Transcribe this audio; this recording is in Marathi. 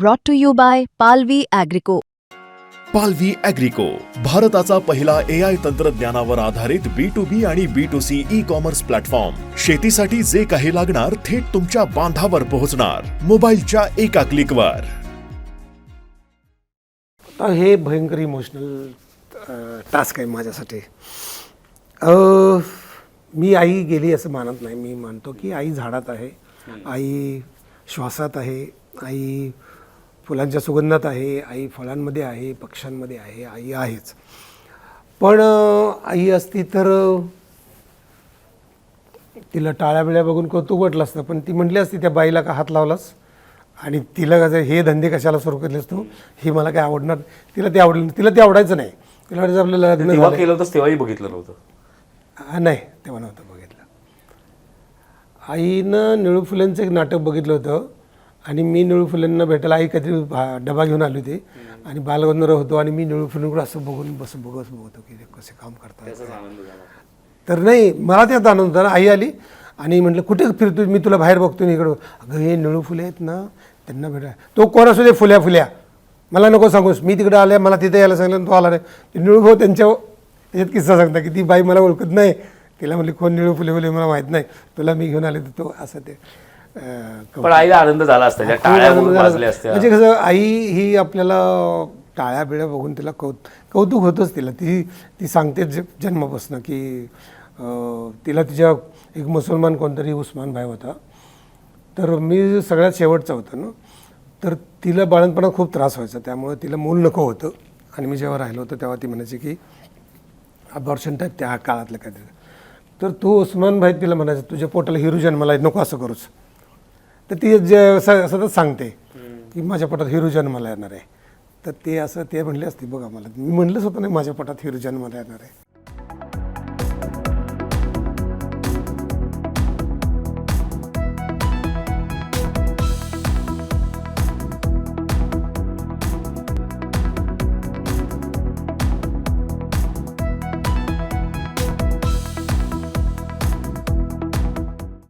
brought to you by Palvi Agrico. पालवी अॅग्रिको भारताचा पहिला ए आय तंत्रज्ञानावर आधारित बी टू बी आणि B to C e commerce platform शेतीसाठी जे काही लागणार थेट तुमच्या बांधावर पोहोचणार. मोबाईलच्या एका क्लिकवर हे भयंकर इमोशनल टास्क आहे माझ्यासाठी. मी आई गेली असं मानत नाही. मी मानतो की आई झाडात आहे. आई श्वासात आहे. आई फुलांच्या सुगंधात आहे आई फळांमध्ये आहे पक्ष्यांमध्ये आहे आई आहेच. पण आई असती तर तिला टाळ्या बिळ्या बघून कौतुक वाटलं असतं पण ती म्हटली असती त्या बाईला का हात लावलास? आणि तिला कसं हे धंदे कशाला सुरू केलेस तू? हे मला काय आवडणार? तिला ते आवडलं. तिला ते आवडायचं नाही. तिला वाटायचं आपल्याला लग्न. केलं होतं तेव्हाही बघितलं नव्हतं. नाही तेव्हा नव्हतं बघितलं. आईनं निळू फुलेंचं एक नाटक बघितलं होतं. आणि मी निळू फुलेंना भेटायला आई काहीतरी भा- डबा घेऊन आली होती. आणि बालगंधर्व होतो आणि मी निळू फुलेंकडे असं बघून बस बघत बघतो की ते कसे काम करतात. तर नाही मला त्यात आनंद होता ना आई आली आणि म्हटलं कुठे फिरतो मी तुला बाहेर बघतो ना इकडं. अगं हे निळू फुले आहेत ना त्यांना भेटा तो कोण असू दे फुल्या फुल्या. मला नको सांगूस. मी तिकडे आल्या मला तिथे यायला सांगितलं आणि तो आला नाही. ते निळू भाऊ त्यांच्या त्याच्यात किस्सा सांगता की ती बाई मला ओळखत नाही. तिला म्हणली कोण निळू फुले फुले मला माहीत नाही. तुला मी घेऊन आले तर तो असं ते. पण आईला आनंद झाला असता त्या टाळ्या. वाजल्या असत्या. म्हणजे कसं आई ही आपल्याला टाळ्या बिळ्या बघून तिला कौ कौतुक होतंच तिला. ती ती सांगते जन्मापासून की तिला तिच्या एक मुसलमान कोणतरी उस्मान भाई होता. तर मी सगळ्यात शेवटचा होता ना. तर तिला बाळणपणात खूप त्रास व्हायचा. त्यामुळे तिला मूल नको होतं. आणि मी जेव्हा राहिलो होतो तेव्हा ती म्हणायची की अबॉर्शन टाईप त्या काळातलं काहीतरी. तर तो उस्मान भाई तिला म्हणायचं तुझ्या पोटाला हिरू जन्माला नको असं करूच तर ती जे स- सतत सांगते की माझ्या पोटात हिरू जन्माला येणार आहे. तर ते असं ते म्हणले असते बघा मला मी म्हणलंच होतं नाही माझ्या पोटात हिरू जन्माला येणार आहे.